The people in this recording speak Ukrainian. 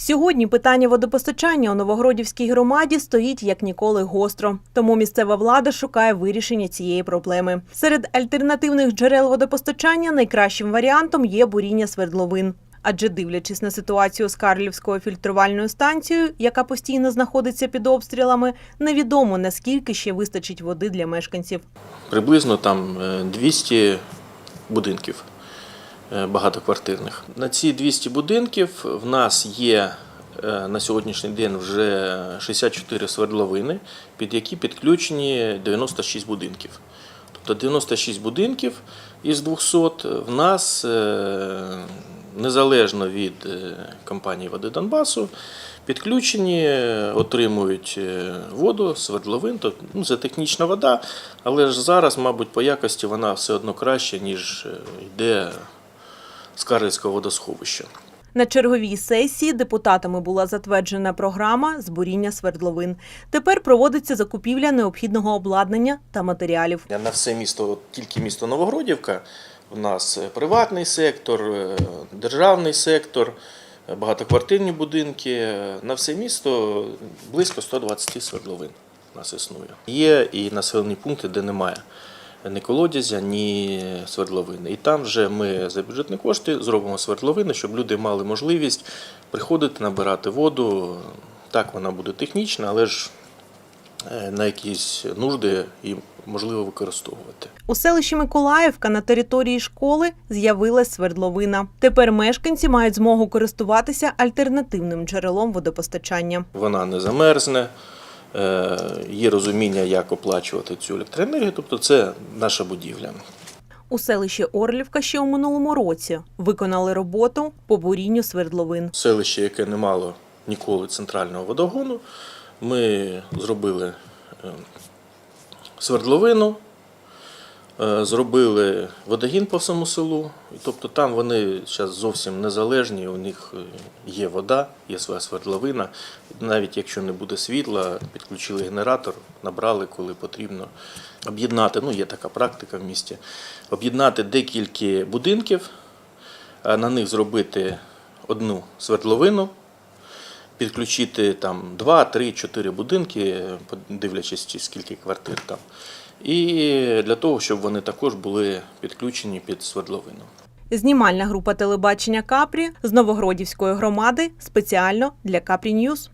Сьогодні питання водопостачання у Новогродівській громаді стоїть як ніколи гостро. Тому місцева влада шукає вирішення цієї проблеми. Серед альтернативних джерел водопостачання найкращим варіантом є буріння свердловин. Адже дивлячись на ситуацію з Карлівською фільтрувальною станцією, яка постійно знаходиться під обстрілами, невідомо наскільки ще вистачить води для мешканців. Приблизно там е, 200 будинків е, багатоквартирних. На ці 200 будинків в нас є е, на сьогоднішній день вже 64 свердловини, під які підключені 96 будинків. Тобто 96 будинків із 200 в нас е, незалежно від е, компанії Води Донбасу підключені, е, отримують е, воду, свердловин. Тобто, ну, це технічна вода, але ж зараз, мабуть, по якості вона все одно краще, ніж е, йде з водосховища. На черговій сесії депутатами була затверджена програма з буріння свердловин. Тепер проводиться закупівля необхідного обладнання та матеріалів. На все місто, тільки місто Новогродівка, у нас е, приватний сектор, е, державний сектор, е, багатоквартирні будинки. На все місто близько 120 свердловин у нас існує. Є і населені пункти, де немає ні колодязя, ні свердловини. І там вже ми за бюджетні кошти зробимо свердловини, щоб люди мали можливість приходити, набирати воду. Так, вона буде технічна, але ж е, на якісь нужди і можливо використовувати. У селищі Миколаївка на території школи з'явилась свердловина. Тепер мешканці мають змогу користуватися альтернативним джерелом водопостачання. Вона не замерзне, є розуміння, як оплачувати цю електроенергію, тобто це наша будівля. У селищі Орлівка ще у минулому році виконали роботу по бурінню свердловин. Селище, яке не мало ніколи центрального водогону, ми зробили е, свердловину, е, зробили водогін по всьому селу. Тобто там вони зараз зовсім незалежні, у них е, є вода, є своя свердловина. Навіть якщо не буде світла, підключили генератор, набрали, коли потрібно. Об'єднати, ну є така практика в місті, об'єднати декілька будинків, на них зробити одну свердловину, підключити там 2, 3, 4 будинки, дивлячись, скільки квартир там. І для того, щоб вони також були підключені під свердловину. Знімальна група телебачення Капрі з Новогродівської громади спеціально для Капрі Ньюз.